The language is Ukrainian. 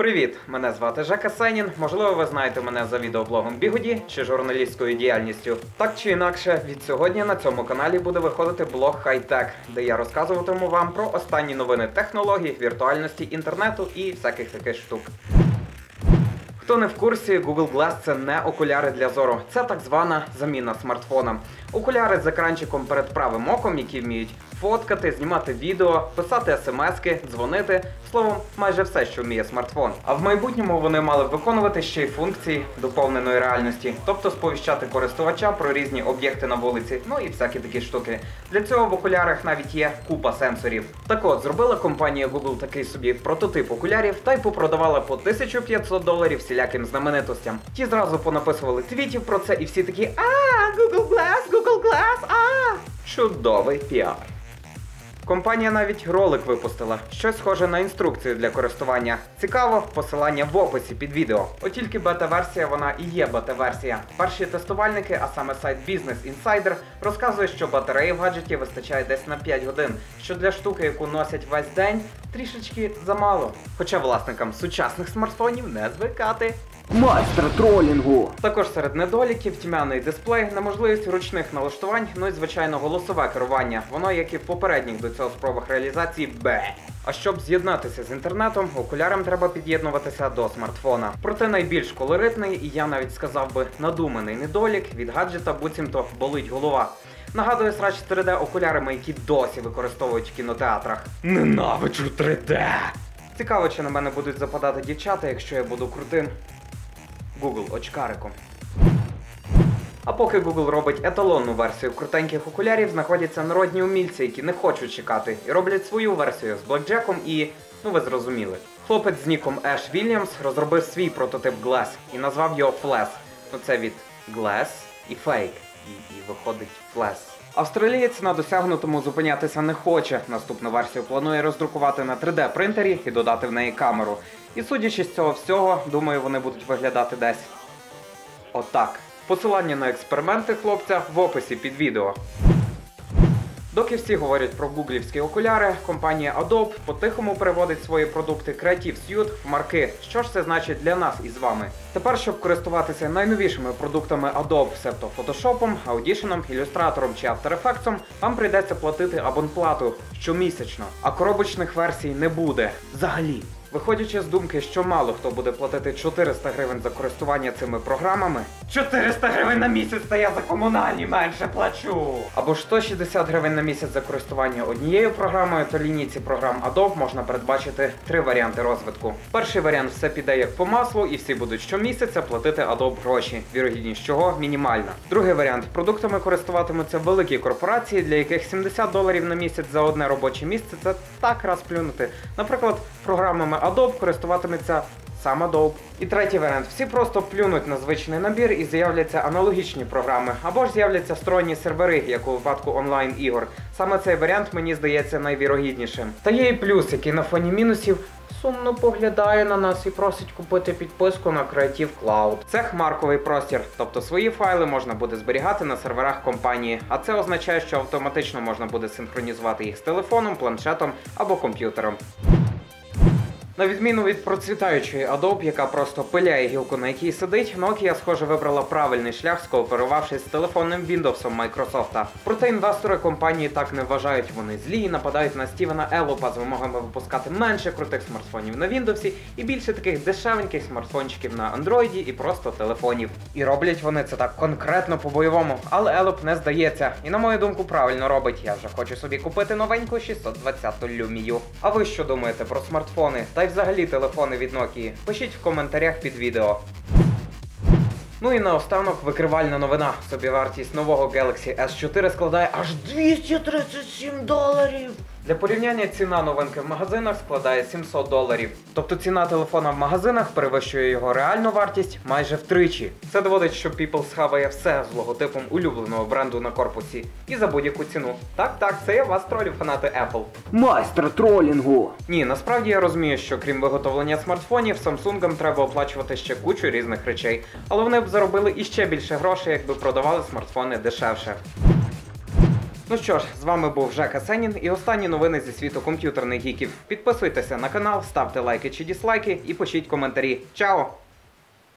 Привіт! Мене звати Жека Сенін. Можливо, ви знаєте мене за відеоблогом Бігоді чи журналістською діяльністю. Так чи інакше, від сьогодні на цьому каналі буде виходити блог Хайтек, де я розказуватиму вам про останні новини технологій, віртуальності, інтернету і всяких таких штук. Хто не в курсі, Google Glass це не окуляри для зору, це так звана заміна смартфона. Окуляри з екранчиком перед правим оком, які вміють фоткати, знімати відео, писати смски, дзвонити. Словом, майже все, що вміє смартфон. А в майбутньому вони мали б виконувати ще й функції доповненої реальності, тобто сповіщати користувача про різні об'єкти на вулиці, ну і всякі такі штуки. Для цього в окулярах навіть є купа сенсорів. Так от, зробила компанія Google такий собі прототип окулярів та й попродавала по 1500 доларів всіляким знаменитостям. Ті зразу понаписували твітів про це, і всі такі А, Google Glass, Google Glass, а чудовий піар. Компанія навіть ролик випустила, щось схоже на інструкцію для користування. Цікаво, посилання в описі під відео. От тільки бета-версія вона і є бета-версія. Перші тестувальники, а саме сайт Business Insider, розказує, що батареї в гаджеті вистачає десь на 5 годин, що для штуки, яку носять весь день, трішечки замало. Хоча власникам сучасних смартфонів не звикати. Майстер тролінгу. Також серед недоліків тьмяний дисплей, неможливість ручних налаштувань, ну і звичайно голосове керування. Воно, як і в попередніх до цього спробах реалізації, бе. А щоб з'єднатися з інтернетом, окулярам треба під'єднуватися до смартфона. Проте найбільш колоритний, і я навіть сказав би надуманий недолік від гаджета буцімто болить голова. Нагадує срач 3D окулярами, які досі використовують в кінотеатрах. Ненавиджу 3D! Цікаво, чи на мене будуть западати дівчата, якщо я буду крутим Google очкариком. А поки Google робить еталонну версію крутеньких окулярів, знаходяться народні умільці, які не хочуть чекати, і роблять свою версію з блекджеком і. ну ви зрозуміли. Хлопець з ніком Еш Вільямс розробив свій прототип Glass і назвав його Flash. Ну це від Glass і Fake. І, виходить флес. Австралієць на досягнутому зупинятися не хоче. Наступну версію планує роздрукувати на 3D принтері і додати в неї камеру. І судячи з цього всього, думаю, вони будуть виглядати десь. Отак. Посилання на експерименти хлопця в описі під відео. Доки всі говорять про гуглівські окуляри, компанія Adobe по-тихому переводить свої продукти Creative Suite в марки. Що ж це значить для нас із вами? Тепер, щоб користуватися найновішими продуктами Adobe, себто Photoshop, Audition, Illustrator чи After Effects, вам прийдеться платити абонплату щомісячно, а коробочних версій не буде взагалі. Виходячи з думки, що мало хто буде платити 400 гривень за користування цими програмами. 400 гривень на місяць, та я за комунальні менше плачу. Або ж 160 гривень на місяць за користування однією програмою, то лінійці програм Adobe можна передбачити три варіанти розвитку. Перший варіант все піде як по маслу, і всі будуть щомісяця платити Adobe гроші, вірогідність чого мінімальна. Другий варіант продуктами користуватимуться великі корпорації, для яких 70 доларів на місяць за одне робоче місце це так раз плюнути. Наприклад, програмами Adobe користуватиметься сам Adobe. І третій варіант: всі просто плюнуть на звичний набір і з'являться аналогічні програми, або ж з'являться сторонні сервери, як у випадку онлайн ігор. Саме цей варіант мені здається найвірогіднішим. Та є і плюс, який на фоні мінусів. Сумно поглядає на нас і просить купити підписку на Creative Cloud. Це хмарковий простір, тобто свої файли можна буде зберігати на серверах компанії, а це означає, що автоматично можна буде синхронізувати їх з телефоном, планшетом або комп'ютером. На відміну від процвітаючої Adobe, яка просто пиляє гілку, на якій сидить, Nokia, схоже, вибрала правильний шлях, скооперувавшись з телефонним Windows Microsoft. Проте інвестори компанії так не вважають. Вони злі і нападають на Стівена Елопа з вимогами випускати менше крутих смартфонів на Windows і більше таких дешевеньких смартфончиків на Android і просто телефонів. І роблять вони це так конкретно по-бойовому, але Елоп не здається. І на мою думку, правильно робить. Я вже хочу собі купити новеньку 620 люмію. А ви що думаєте про смартфони? Та взагалі телефони від Nokia? Пишіть в коментарях під відео. Ну і наостанок викривальна новина. Собівартість нового Galaxy S4 складає аж 237 доларів. Для порівняння ціна новинки в магазинах складає 700 доларів. Тобто ціна телефона в магазинах перевищує його реальну вартість майже втричі. Це доводить, що People схаває все з логотипом улюбленого бренду на корпусі і за будь-яку ціну. Так, так, це я вас тролю, фанати Apple. Майстер тролінгу. Ні, насправді я розумію, що крім виготовлення смартфонів, Samsung треба оплачувати ще кучу різних речей, але вони б заробили іще більше грошей, якби продавали смартфони дешевше. Ну що ж, з вами був Жека Сенін і останні новини зі світу комп'ютерних гіків. Підписуйтеся на канал, ставте лайки чи дізлайки і пишіть коментарі. Чао!